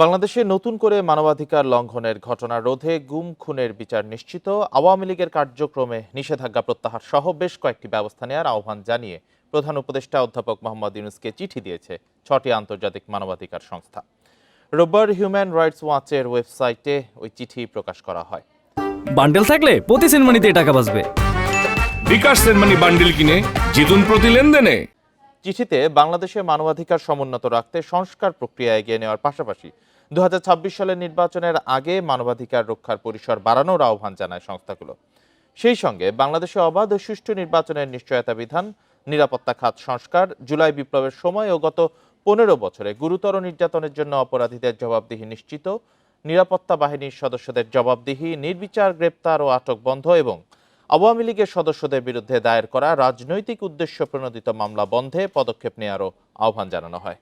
বাংলাদেশে নতুন করে মানবাধিকার লঙ্ঘনের ঘটনা রোধে গুম খুনের বিচার নিশ্চিত। আওয়ামী লীগের কার্যক্রমে নিষেধাজ্ঞা প্রত্যাহার সহ বেশ কয়েকটি ব্যবস্থা নেওয়ার আহ্বান জানিয়ে প্রধান উপদেষ্টা অধ্যাপক মোহাম্মদ ইউনুসকে চিঠি দিয়েছে ছটি আন্তর্জাতিক মানবাধিকার সংস্থা। রোববার হিউম্যান রাইটস ওয়াচের ওয়েবসাইটে ওই চিঠি প্রকাশ করা হয়। বান্ডেল থাকলে প্রতি সেনমানিতে টাকা বাঁচবে। বিকাশ সেনমানি বান্ডিল কিনে জিতুন প্রতি লেনদেনে। চিঠিতে বাংলাদেশে মানবাধিকার সমুন্নত রাখতে সংস্কার প্রক্রিয়া এগিয়ে নেওয়ার পাশাপাশি দু সালের নির্বাচনের আগে মানবাধিকার রক্ষার পরিসর বাড়ানোর আহ্বান জানায় সংস্থাগুলো। সেই সঙ্গে বাংলাদেশে অবাধ ও সুষ্ঠু নির্বাচনের নিশ্চয়তা বিধান, নিরাপত্তা খাত সংস্কার, জুলাই বিপ্লবের সময় ও গত পনেরো বছরে গুরুতর নির্যাতনের জন্য অপরাধীদের জবাবদিহি নিশ্চিত, নিরাপত্তা বাহিনীর সদস্যদের জবাবদিহি, নির্বিচার, গ্রেপ্তার ও আটক বন্ধ এবং আওয়ামী লীগের সদস্যদের বিরুদ্ধে দায়ের করা রাজনৈতিক উদ্দেশ্য প্রণোদিত মামলা বন্ধে পদক্ষেপ নেওয়ারও আহ্বান জানানো হয়।